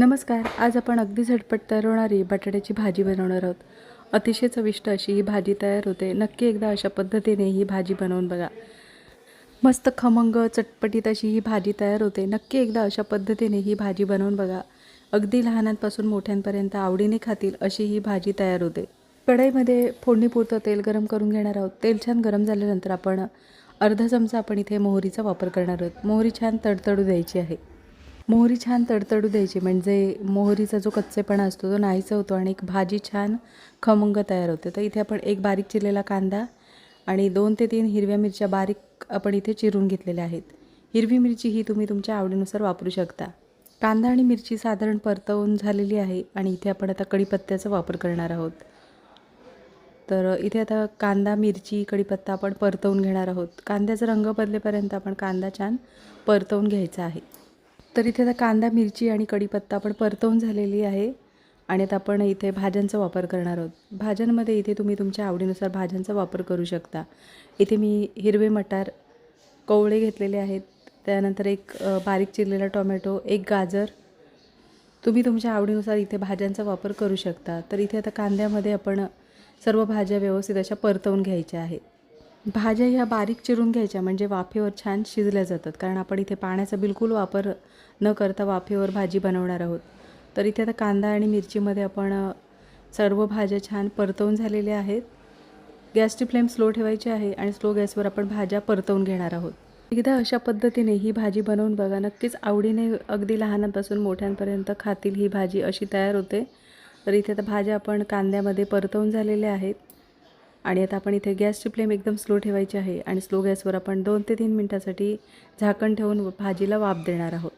नमस्कार आज आपण अगदी झटपट तयार होणारी बटाट्याची भाजी बनवणार आहोत. अतिशय चविष्ट अशी ही भाजी तयार होते. नक्की एकदा अशा पद्धतीने ही भाजी बनवून बघा. मस्त खमंग चटपटीत अशी ही भाजी तयार होते. नक्की एकदा अशा पद्धतीने ही भाजी बनवून बघा. अगदी लहानांपासून मोठ्यांपर्यंत आवडीने खातील अशी ही भाजी तयार होते. कढईमध्ये फोडणीपुरतं तेल गरम करून घेणार आहोत. तेल छान गरम झाल्यानंतर आपण अर्धा चमचा आपण इथे मोहरीचा वापर करणार आहोत. मोहरी छान तडतडू द्यायची आहे. मोहरी छान तडतडू द्यायची. म्हणजे मोहरीचा जो कच्चेपणा असतो तो नाहीसा होतो आणि एक भाजी छान खमंग तयार होते. तर इथे आपण एक बारीक चिरलेला कांदा आणि दोन ते तीन हिरव्या मिरच्या बारीक आपण इथे चिरून घेतलेल्या आहेत. हिरवी मिरची ही तुम्ही तुमच्या आवडीनुसार वापरू शकता. कांदा आणि मिरची साधारण परतवून झालेली आहे आणि इथे आपण आता कढीपत्त्याचा वापर करणार आहोत. तर इथे आता कांदा मिरची कढीपत्ता आपण परतवून घेणार आहोत. कांद्याचा रंग बदलेपर्यंत आपण कांदा छान परतवून घ्यायचा आहे. तर इथे आता कांदा मिरची आणि कढीपत्ता आपण परतवून झालेली आहे. आणि आता आपण इथे भाज्यांचा वापर करणार आहोत. भाज्यांमध्ये इथे तुम्ही तुमच्या आवडीनुसार भाज्यांचा वापर करू शकता. इथे मी हिरवे मटार कोवळे घेतलेले आहेत. त्यानंतर एक बारीक चिरलेला टोमॅटो एक गाजर. तुम्ही तुमच्या आवडीनुसार इथे भाज्यांचा वापर करू शकता. तर इथे आता कांद्यामध्ये आपण सर्व भाज्या व्यवस्थित अशा परतवून घ्यायच्या आहेत. भाज्या ह्या बारीक चिरून घ्यायच्या म्हणजे वाफेवर छान शिजल्या जातात. कारण आपण इथे पाण्याचा बिलकुल वापर न करता वाफेवर भाजी बनवणार आहोत. तर इथे आता कांदा आणि मिरचीमध्ये आपण सर्व भाज्या छान परतवून झालेल्या आहेत. गॅसची फ्लेम स्लो ठेवायची आहे आणि स्लो गॅसवर आपण भाज्या परतवून घेणार आहोत. एकदा अशा पद्धतीने ही भाजी बनवून बघा नक्कीच आवडीने अगदी लहानांपासून मोठ्यांपर्यंत खातील ही भाजी अशी तयार होते. तर इथे आता भाज्या आपण कांद्यामध्ये परतवून झालेल्या आहेत. आणि आता आपण इथे गॅसची फ्लेम एकदम स्लो ठेवायची आहे आणि स्लो गॅसवर आपण दोन ते तीन मिनटासाठी झाकण ठेवून भाजीला वाफ देणार आहोत.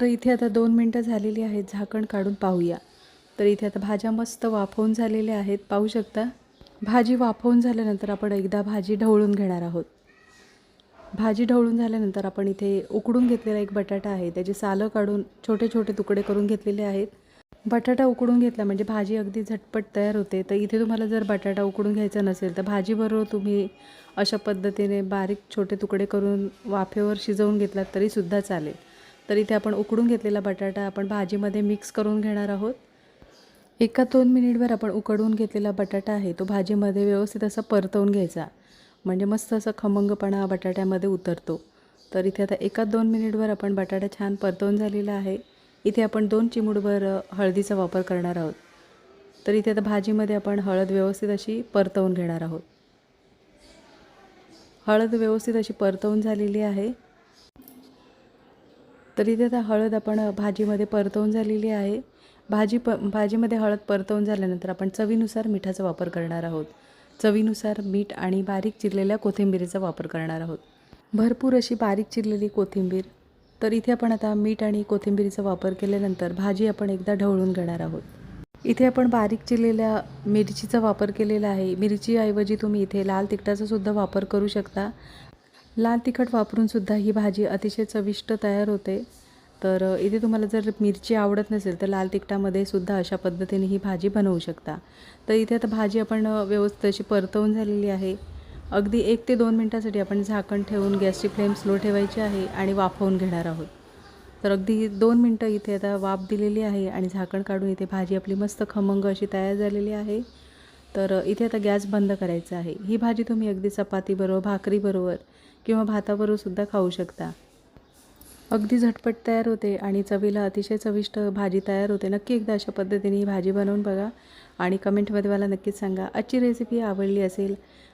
तर इथे आता दोन मिनटं झालेली आहेत झाकण काढून पाहूया. तर इथे आता भाज्या मस्त वाफवून झालेल्या आहेत. पाहू शकता? भाजी वाफवून झाल्यानंतर आपण एकदा भाजी ढवळून घेणार आहोत. भाजी ढवळून झाल्यानंतर आपण इथे उकडून घेतलेला एक बटाटा आहे. त्याची सालं काढून छोटे छोटे तुकडे करून घेतलेले आहेत. बटाटा उकडून घेतला म्हणजे भाजी अगदी झटपट तयार होते. तर इथे तुम्हाला जर बटाटा उकडून घ्यायचा नसेल तर भाजीबरोबर तुम्ही अशा पद्धतीने बारीक छोटे तुकडे करून वाफेवर शिजवून घेतलात तरीसुद्धा चालेल. तर इथे आपण उकडून घेतलेला बटाटा आपण भाजीमध्ये मिक्स करून घेणार आहोत. एका दोन मिनिटभर आपण उकडून घेतलेला बटाटा आहे तो भाजीमध्ये व्यवस्थित असा परतवून घ्यायचा. म्हणजे मस्त असं खमंगपणा बटाट्यामध्ये उतरतो. तर इथे आता एका दोन मिनिटभर आपण बटाटा छान परतवून झालेला आहे. इथे आपण दोन चिमूडभर हळदीचा वापर करणार आहोत. तर इथे आता भाजीमध्ये आपण हळद व्यवस्थित अशी परतवून घेणार आहोत. हळद व्यवस्थित अशी परतवून झालेली आहे. तर इथे आता हळद आपण भाजीमध्ये परतवून झालेली आहे. भाजी प भाजीमध्ये हळद परतवून झाल्यानंतर आपण चवीनुसार मिठाचा वापर करणार आहोत. चवीनुसार मीठ आणि बारीक चिरलेल्या कोथिंबीरीचा वापर करणार आहोत. भरपूर अशी बारीक चिरलेली कोथिंबीर तर इथे आपण आता मीठ आणि कोथिंबीरीचा वापर केल्यानंतर भाजी आपण एकदा ढवळून घेणार आहोत. इथे आपण बारीक चिरलेल्या मिरचीचा वापर केलेला आहे. मिरचीऐवजी तुम्ही इथे लाल तिखटाचा सुद्धा वापर करू शकता. लाल तिखट वापरून सुद्धा ही भाजी अतिशय चविष्ट तयार होते. तर इथे तुम्हाला जर मिरची आवडत नसेल तर लाल तिखटामध्ये सुद्धा अशा पद्धतीने ही भाजी बनवू शकता. तर इथे आता भाजी आपण व्यवस्थित अशी परतवून झालेली आहे. अगदी एक ते दोन मिनटासाठी आपण झाकण ठेवून गॅसची फ्लेम स्लो ठेवायची आहे आणि वाफवून घेणार आहोत. तर अगदी दोन मिनटं इथे आता वाफ दिलेली आहे आणि झाकण काढून इथे भाजी आपली मस्त खमंग अशी तयार झालेली आहे. तर इथे आता गॅस बंद करायचा आहे. ही भाजी तुम्ही अगदी चपातीबरोबर भाकरीबरोबर किंवा भाताबरोबरसुद्धा खाऊ शकता. अगदी झटपट तयार होते आणि चवीला अतिशय चविष्ट भाजी तयार होते. नक्की एकदा अशा पद्धतीने ही भाजी बनवून बघा आणि कमेंटमध्ये मला नक्कीच सांगा. आजची रेसिपी आवडली असेल